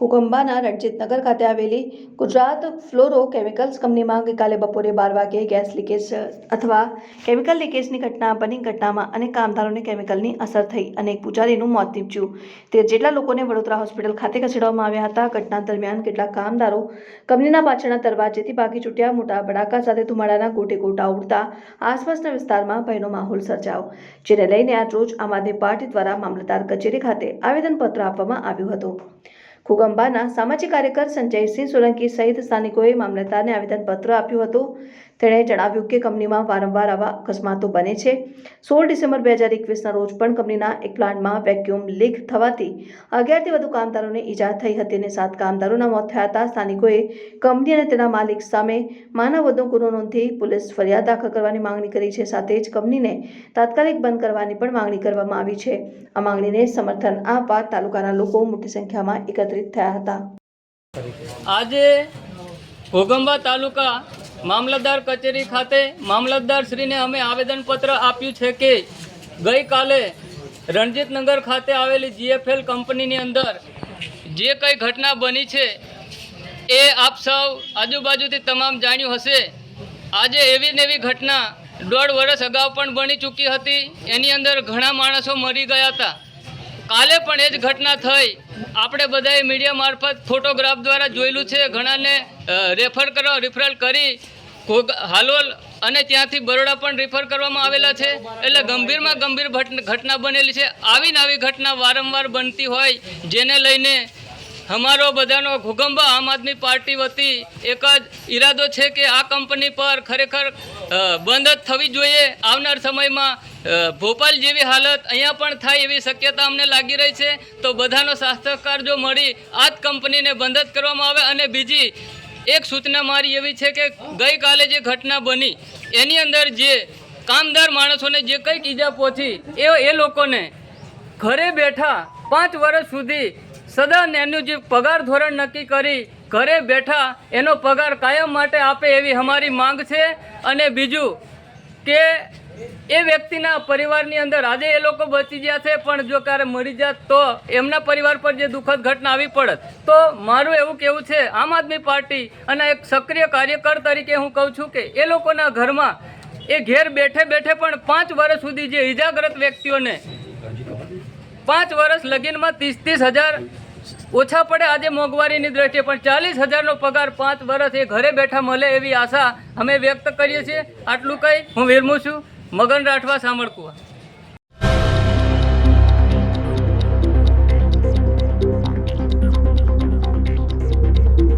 કુકંબાના રણજીતનગર ખાતે આવેલી Gujarat fluoro chemicals કંપનીમાં ગઈકાલે બપોરે બાર વાગે ગેસ લીકેજ અથવા કેમિકલ લીકેજની ઘટના બની. ઘટનામાં અનેક કામદારોને કેમિકલની અસર થઈ અને એક પૂજારીનું મોત નીપજ્યું. તેર જેટલા લોકોને વડોદરા હોસ્પિટલ ખાતે ખસેડવામાં આવ્યા હતા, ઘટના દરમિયાન કેટલાક કામદારો કંપનીના પાછળના દરવાજેથી ભાગી છૂટ્યા. મોટા બડાકા સાથે ધુમાડાના ગોટે ગોટા ઉડતા આસપાસના વિસ્તારમાં ભયનો માહોલ સર્જાયો, જેને લઈને આજ રોજ આમ આદમી પાર્ટી દ્વારા મામલતદાર કચેરી ખાતે આવેદનપત્ર આપવામાં આવ્યું હતું. કુગંબાના સામાજિક કાર્યકર સંજયસિંહ સોલંકી સહિત સ્થાનિકોએ મામલતદારને આવેદનપત્ર આપ્યું હતું. તેણે જણાવ્યું કે કંપનીમાં વારંવાર આવા અકસ્માતો બને છે. સોળ ડિસેમ્બર બે હજાર એકવીસના રોજ પણ કંપનીના એક પ્લાન્ટમાં વેક્યુમ લીક થવાથી અગિયારથી વધુ કામદારોને ઈજા થઈ હતી અને સાત કામદારોના મોત થયા હતા. સ્થાનિકોએ કંપની અને તેના માલિક સામે માનવ વધુ ગુનો નોંધી પોલીસ ફરિયાદ દાખલ કરવાની માંગણી કરી છે. સાથે જ કંપનીને તાત્કાલિક બંધ કરવાની પણ માંગણી કરવામાં આવી છે. આ માંગણીને સમર્થન આપવા તાલુકાના લોકો મોટી સંખ્યામાં એકત્રિત થયા હતા. આજે ઘોગંબા તાલુકા મામલતદાર કચેરી ખાતે મામલતદાર શ્રીને અમે આવેદનપત્ર આપ્યું છે કે ગઈકાલે રણજીતનગર ખાતે આવેલી જીએફએલ કંપનીની અંદર જે કંઈ ઘટના બની છે એ આપ સૌ આજુબાજુથી તમામ જાણ્યું હશે. આજે એવી ને એવી ઘટના દોઢ વર્ષ અગાઉ પણ બની ચૂકી હતી. એની અંદર ઘણા માણસો મરી ગયા હતા. કાલે પણ એ જ ઘટના થઈ. આપણે બધાએ મીડિયા મારફત ફોટોગ્રાફ દ્વારા જોયેલું છે. ઘણાને રેફર કરો રિફરલ કરી. હાલોલ અને ત્યાંથી બરોડા પણ રિફર કરવામાં આવેલા છે. એટલે ગંભીરમાં ગંભીર ઘટના બનેલી છે. આવી ને આવી ઘટના વારંવાર બનતી હોય, જેને લઈને અમારો બધાનો ઘુગંબા આમ આદમી પાર્ટી વતી એક જ ઈરાદો છે કે આ કંપની પર ખરેખર બંધ જ થવી જોઈએ. આવનાર સમયમાં ભોપાલ જેવી હાલત અહીંયા પણ થાય એવી શક્યતા અમને લાગી રહી છે. તો બધાનો શાસ્ત્રકાર જો મળી, આ જ કંપનીને બંધ જ કરવામાં આવે. અને બીજી એક સૂચના મારી એવી છે કે ગઈકાલે જે ઘટના બની, એની અંદર જે કામદાર માણસોને જે કંઈક ઈજા પહોંચી, એ એ લોકોને ઘરે બેઠા પાંચ વર્ષ સુધી સદા એનું જે પગાર ધોરણ નક્કી કરી ઘરે બેઠા એનો પગાર કાયમ માટે આપે એવી અમારી માંગ છે. અને બીજું કે એ વ્યક્તિના પરિવારની અંદર આજે એ લોકો બચી ગયા છે, પણ જો ક્યારે મરી જાત તો એમના પરિવાર પર જે દુઃખદ ઘટના આવી પડત, તો મારું એવું કહેવું છે, આમ આદમી પાર્ટી અને એક સક્રિય કાર્યકર તરીકે હું કહું છું કે એ લોકોના ઘરમાં એ ઘેર બેઠે બેઠે પણ પાંચ વર્ષ સુધી જે ઇજાગ્રસ્ત વ્યક્તિઓને પાંચ વર્ષ લગીનમાં ત્રીસ ત્રીસ હજાર ઓછા પડે. આજે મોંઘવારીની દ્રષ્ટિએ પણ ચાલીસ હજારનો પગાર પાંચ વર્ષ એ ઘરે બેઠા મળે એવી આશા અમે વ્યક્ત કરીએ છીએ. આટલું કહી હું વિરમું છું. મગન રાઠવા સામળકુવા